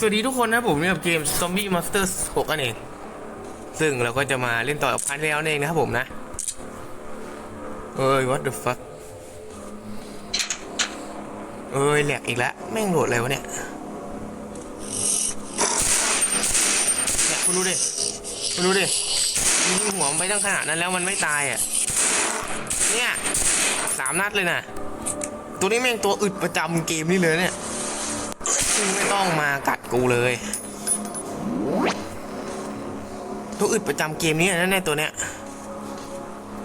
สวัสดีทุกคนนะผมอยู่กับเกม Zombie Monsters 6กันเอง ซึ่งเราก็จะมาเล่นต่อกับพาร์ทแล้วเองนะครับผมนะ เอ้ย what the fuck เอ้ยแหลกอีกแล้วแม่งโหลดอะไรวะเนี่ยเนี่ยคุณดูดิคุณดูดิยิงหัวมันไปตั้งขนาดนั้นแล้วมันไม่ตายอะ เนี่ยสามนัดเลยนะ ตัวนี้แม่งตัวอึดประจำเกมนี่เลยเนี่ย ไม่ต้องมากัดกูเลย ตัวอึดประจำเกมนี้นะในตัวเนี้ย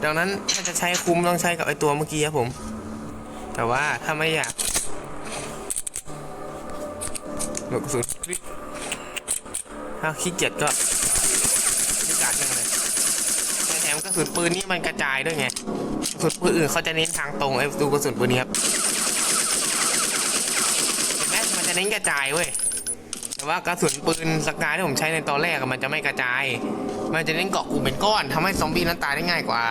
ดังนั้นถ้าจะใช้คุ้มต้องใช้กับไอตัวเมื่อกี้ครับผม แต่ว่าถ้าไม่อยากหลบกระสุนถ้าขี้เกียจก็ดิการ์ดยังเลยแถมกระสุนปืนนี่มันกระจายด้วยไงกระสุนปืนอื่นเขาจะเน้นทางตรงไอ้ดูกระสุนปืนนี้ครับ จะเน้นกระจายเว้ยแต่ว่ากระสุนปืนสกายที่ผมใช้ในตอนแรกมันจะไม่กระจาย มันจะเน้นเกาะกลุ่มเป็นก้อนทำให้ซอมบี้นั้นตายได้ง่ายกว่า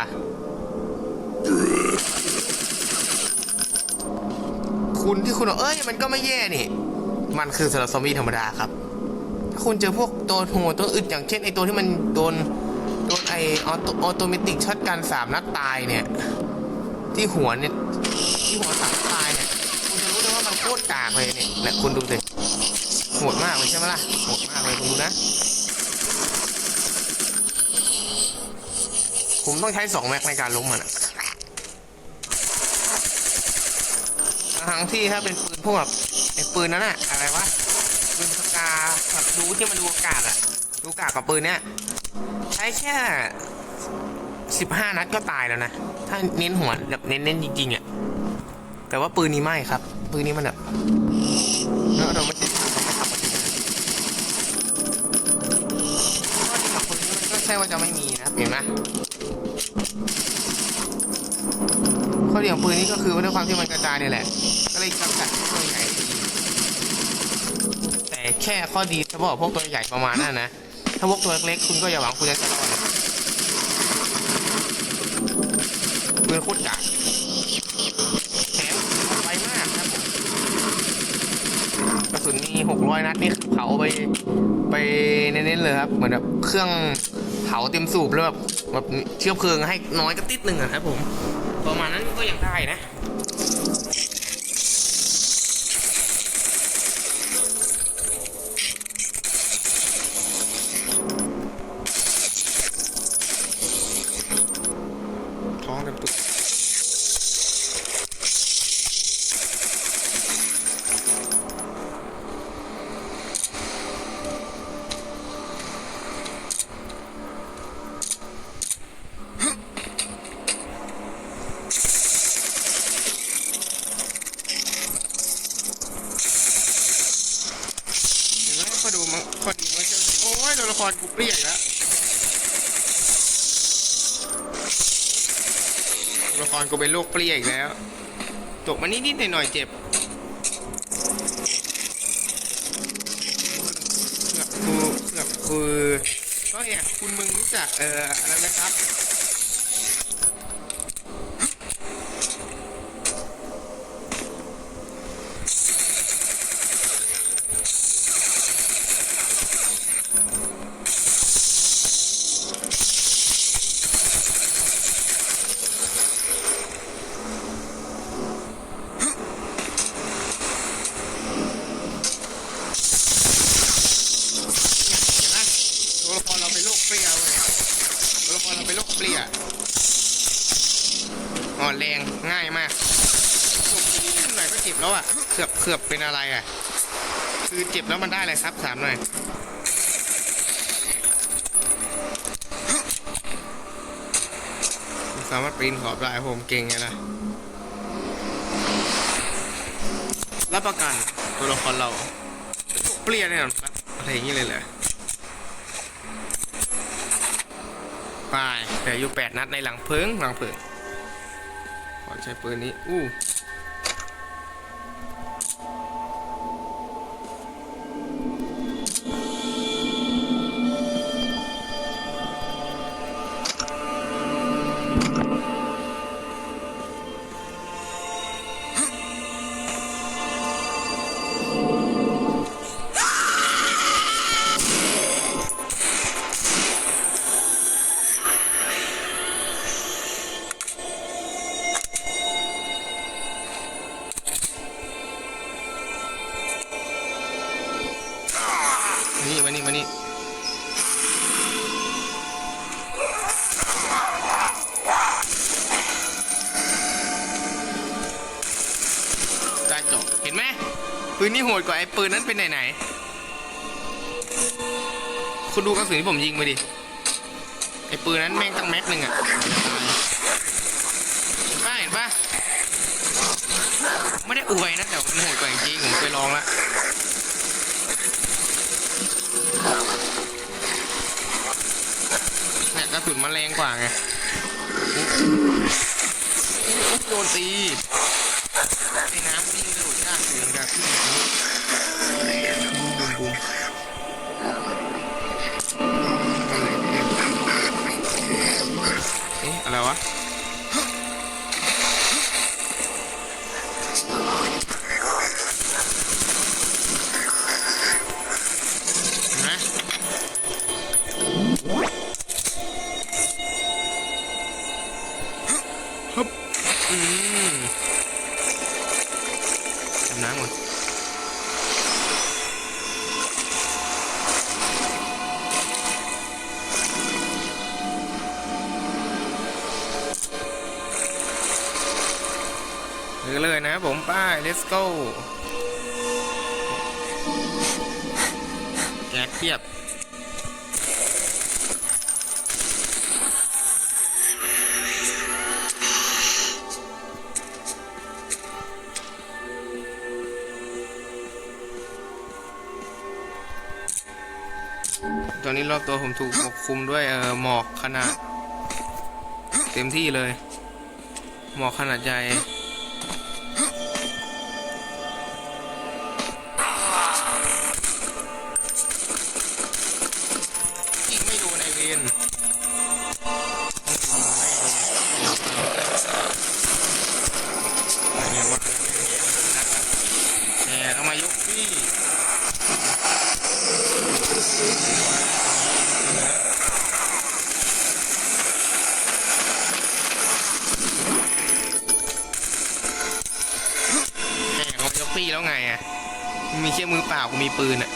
คุณที่คุณบอกเอ้ยมันก็ไม่แย่นี่ มันคือสำหรับซอมบี้ธรรมดาครับ ถ้าคุณเจอพวกตัวโหตัวอึดอย่างเช่นไอตัวที่มันโดนโดนไอออโตออโตเมติกช็อตกันสามนัดตายเนี่ย ที่หัวเนี่ยที่หัวสามนัดตายเนี่ย ตรกากเลยเนี่ยแหละคุณดูสิโหดมากเลยใช่ไหมล่ะโหดมากเลยคุณดูนะผมต้องใช้สองแม็กในการล้มมันอะทั้งที่ถ้าเป็นปืนพวกแบบไอ้ปืนนั้นอะอะไรวะปืนสกาแบบดูที่มันดูอากาศอะดูอากาศกับปืนเนี้ยใช้แค่สิบห้านัดก็ตายแล้วนะ ถ้าเน้นหัวแบบเน้นๆจริงๆอะ แต่ว่าปืนนี้ไม่ครับ ปืนนี้มันแบบเราไม่ใช่เราไม่ทำมันข้อดีของปืนนี้ก็ใช่ว่าจะไม่มีนะเห็นไหมข้อดีของปืนนี้ก็คือด้วยความที่มันกระจายเนี่ยแหละ ก็เลยจำกัดตัวใหญ่แต่แค่ข้อดีเฉพาะพวกตัวใหญ่ประมาณนั้นนะ ถ้าพวกตัวเล็กคุณก็อย่าหวังคุณจะรอดนะปืนโคตรกากแถมไวมากครับผมกระ ร้อยนัดนี่เผาไปไปเน้นๆเลยครับ เหมือนแบบเครื่องเผาเต็มสูบแล้วแบบแบบเชื้อเพลิงให้น้อยก็ติดหนึ่งอะครับผม ประมาณนั้นก็ยังได้นะ ท้องเต็มตุกเห็นไหมพ คนพอดีมันจะโอ้ยตัวละครกูเปรี้ยนแล้วตัวละครกูเป็นโรคเปรี้ยอีกแล้ว ตกมานิดๆหน่อยๆเจ็บเกือบกูเกือบคือก็เนี่ยคุณมึงรู้จักเอ่ออะไรนะครับ เนี่ยเห็นไหมตัวละครเราเป็นโรคเปรี้ยวเว้ยตัวละครเราเป็นโรคเปรี้ยอ่อนแรงง่ายมากจบนิดหน่อยก็เจ็บแล้วอะ เขือบเขือบเป็นอะไรอะ คือเจ็บแล้วมันได้เลยครับถามหน่อยสามารถปีนขอบได้ผมเก่งไงล่ะรับประกันตัวละครเรา เปรี้ยแน่นอนครับอะไรอย่างนี้เลยเหรอไปเหลืออยู่แปดนัดในหลังเพิงหลังเพิงขอใช้ปืนนี้ อู้ี่โหดกว่าไอ้ปืนนั้นเป็นไหนไหนๆคุณดูกระสุนที่ผมยิงไปดิ ไอ้ปืนนั้นแม่งตั้งแม็กหนึ่งอะตาเห็นปะไม่ได้อวยนะแต่มันโหดกว่าจริงผมเคยลองละเนี่ยกระสุนมันแรงกว่าไงอุ๊ยโดนตี เอ๊ะอะไรวะฮึบอืม จำน้ำหมดเลยเลยนะผมป้าย let's go แก๊สเทียบ ตอนนี้รอบตัวผมถูกปกคลุมด้วยเออหมอกขนาด เต็มที่เลย หมอกขนาดใหญ่ พี่แล้วไงอะมีแค่มือเปล่ากูมีปืนอะ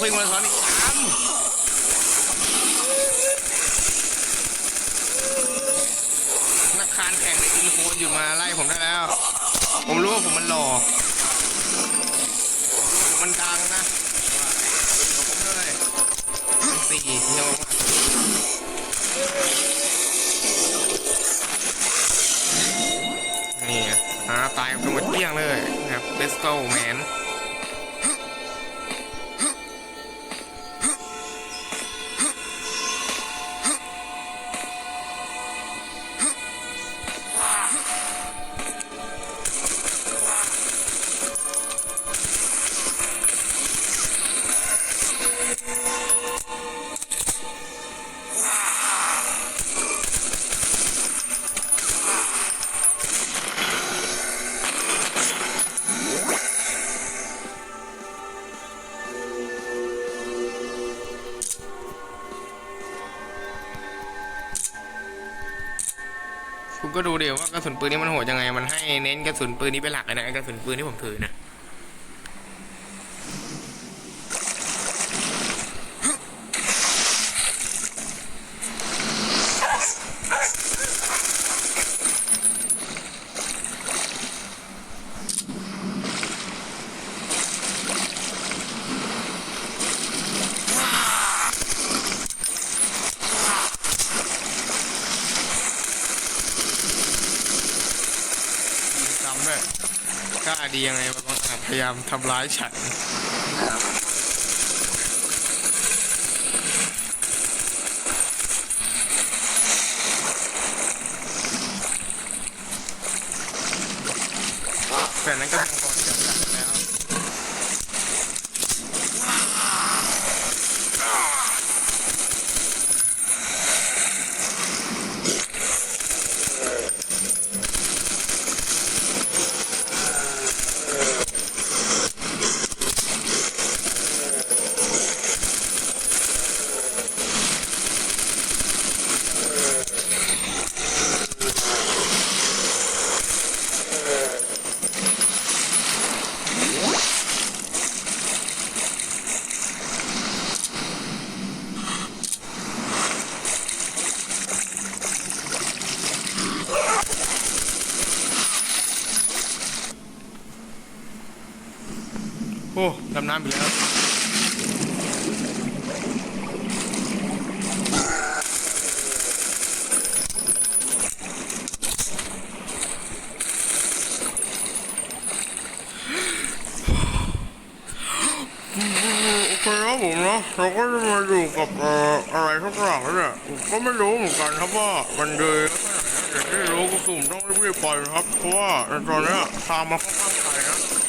นักวิ่งมาราธอนอีกสามนักคานแข่งในอินโฟนอยู่มาไล่ผมได้แล้ว ผมรู้ว่าผมมันหล่อมันดังนะว่าผมเท่าไหร่สี่โยมนี่หาตายกันหมดเกลี้ยงเลยนะครับ let's go man ก็ดูเดี๋ยวว่ากระสุนปืนนี้มันโหดยังไง มันให้เน้นกระสุนปืนนี้เป็นหลักเลยนะไอ้กระสุนปืนที่ผมถือนะ จำด้วยกล้าดียังไงมาบังอาจ พยายามทำร้ายฉันแต่นั้นก็พอที่จะจับแล้ว โอ้ ดำน้ำอีกแล้วครับผมเนาะเราก็จะมาอยู่กับเอ่ออะไรทุกอย่างแล้วเนี่ยผมก็ไม่รู้เหมือนกันครับว่ามันดีแค่ไหนนะอย่างที่รู้ก็คือผมต้องรีบๆไปนะครับ เพราะว่าตอนนี้ทางมันค่อนข้างไกลนะ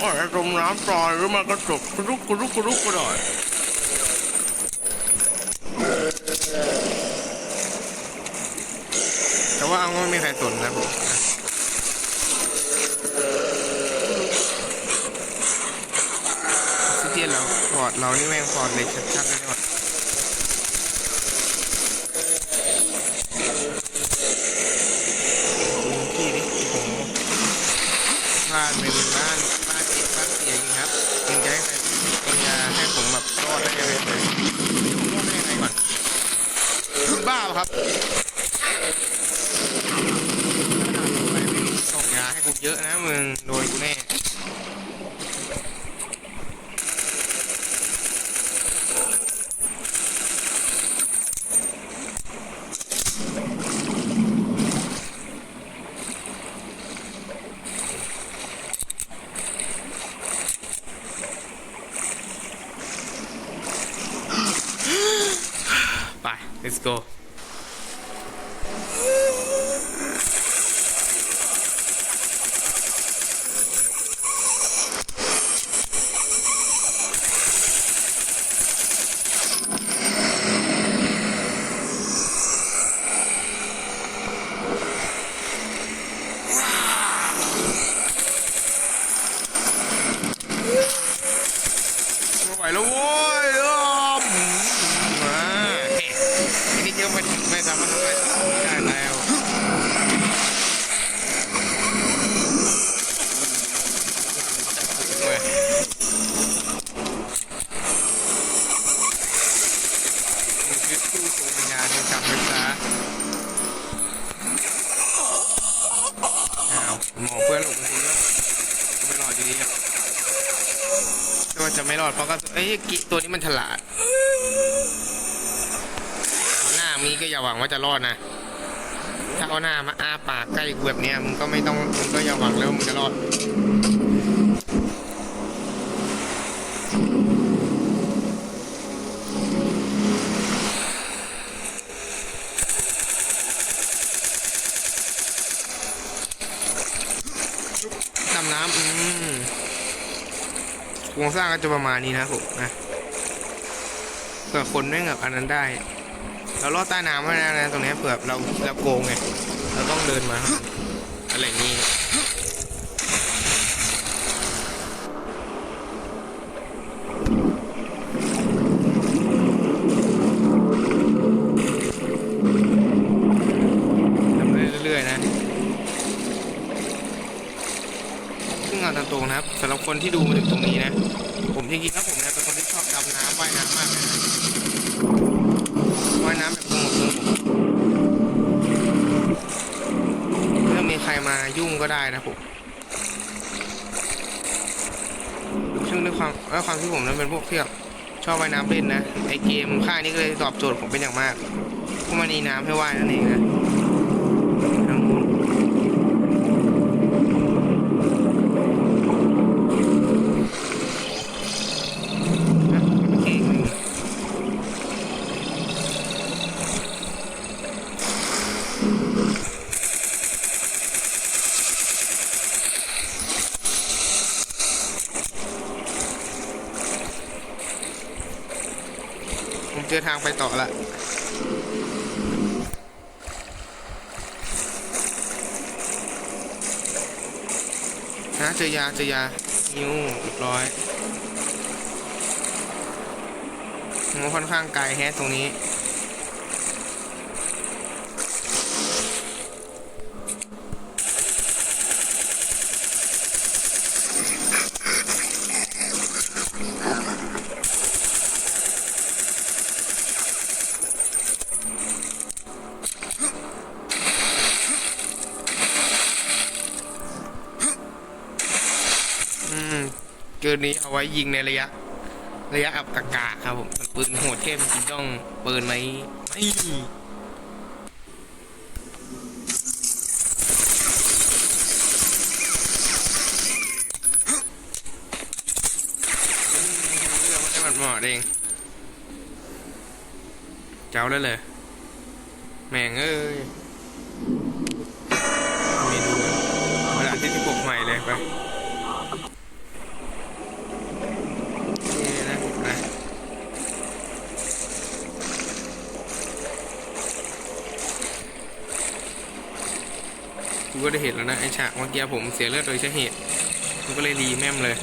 ผมอาจจะจมน้ำตายหรือมันก็จบกระดุกกระดุกกระดุกก็ได้แต่ว่าเอางไม่มีใครสนนะผมออกซิเจนเราปอดเรานี่แม่งปอดเล็กชัดๆเลยว่ะพี่ดิโอ้โหบ้านเป็นบ้านบ้านเจ็บบ้านเสียจริงครับยังจะให้ใครยังจะให้ผมแบบรอดได้ยังไงเลยผมรอดได้ยังไงก่อน คุณบ้าปะครับส่งยาให้กูเยอะนะมึงโดนกูแน่ ไป let's go ไม่ไหวแล้วโว้ยอ้อมมาทีนี้ก็ไม่ไม่สามารถทำอะไรได้แล้วเว้ย มันคือตู้ดวงวิญญาณที่จำไว้ซะอ้าวหมอเพื่อนหลงไปทีแล้วไม่รอดอยู่ดีอะก็จะไม่รอดเพราะก็เอ้ยกิตัวนี้มันฉลาดเอาหน้ามีก็อย่าหวังว่าจะรอดนะถ้าเอาหน้ามาอ้าปากใกล้กูแบบเนี้ยมึงก็ไม่ต้องมึงก็อย่าหวังเลยว่ามึงจะรอดำน้ำอืมโครงสร้างก็จะประมาณนี้นะผมนะเผื่อคนไม่แบบอันนั้นได้ เราลอดใต้น้ำไว้นะนะตรงนี้เผื่อเราเราโกงไงเราต้องเดินมาอะไรอย่างนี้ทำไปเรื่อยๆนะ ซึ่งเอาตามตรงนะ คนที่ดูมาถึงตรงนี้นะ ผมจริงๆแล้วผมเนี่ยเป็นคนที่ชอบดำน้ำว่ายน้ำมากเลยนะว่ายน้ำแบบสงบสงบไม่ต้องมีใครมายุ่งก็ได้นะผมซึ่งด้วยความด้วยความที่ผมนั้นเป็นพวกที่แบบชอบว่ายน้ำเล่นนะไอเกมค่ายนี้ก็เลยตอบโจทย์ผมเป็นอย่างมากเพราะมันมีน้ำให้ว่ายนั่นเองนะทางนู้น นะโอเค เจอทางไปต่อละนะเจอยาเจอยานิ้วเรียบร้อยมันค่อนข้างไกลแฮะตรงนี้ อืม เกินนี้เอาไว้ยิงในระยะ ระยะอับกากาครับผมมันปืนโหดเข้มจริงต้องปืนไหมไม่เรื่องมันได้มันเหมาะเอง เจ้าได้เลย แม่งเอ้ยเมนูเวลาที่ที่ปกใหม่เลยไป นี่นะนะ กูก็ได้เห็นแล้วนะไอฉากเมื่อกี้ผมเสียเลือดโดยใช่เหตุกูก็เลยรีแม่มเลย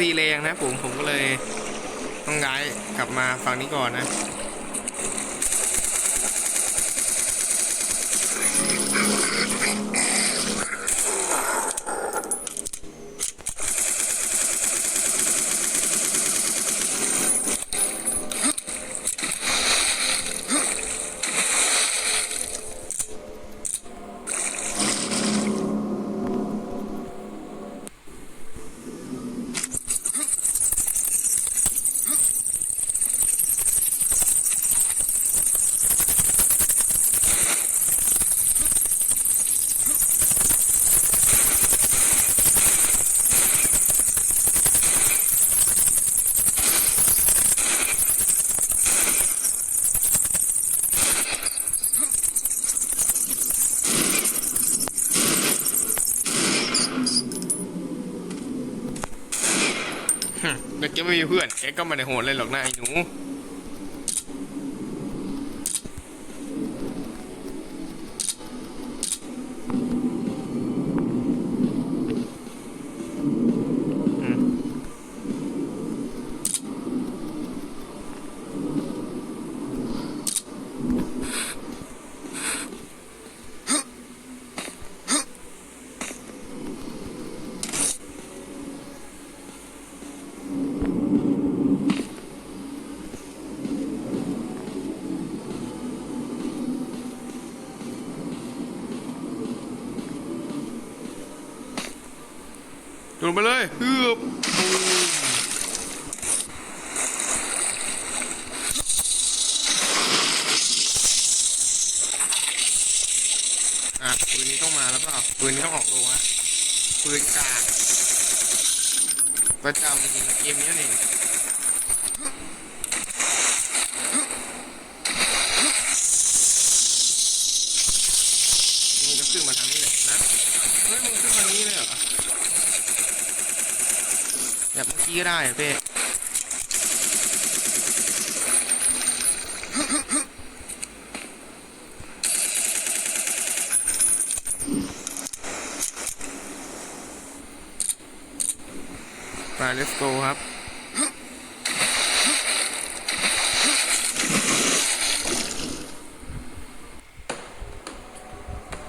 ตีแรงนะผมผมก็เลยต้องย้ายกลับมาฝั่งนี้ก่อนนะ เด็กไม่มีเพื่อนแกก็ไม่ได้โหดเลยหรอกนะไอ้หนู งไปเลยฮึบอะปืนนี้ต้องมาแล้วเปล่าปืนนี้ต้องออกตัวฮะปืนกากประจำเกมนี้นี่มึงก็ขึ้นมาทางนี้แหละนะ เฮ้ยมึงขึ้นมาทางนี้เลยเหรอ แบบเมื่อกี้ก็ได้เป้ไป let's go ครับ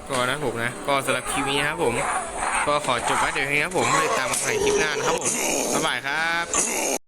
ก็นะผมนะ ก็สำหรับคลิปนี้ครับผม ก็ขอจบไว้เดี๋ยวนี้ครับผมไปตามมาใหม่คลิปหน้านะครับผมบ๊ายบายครับ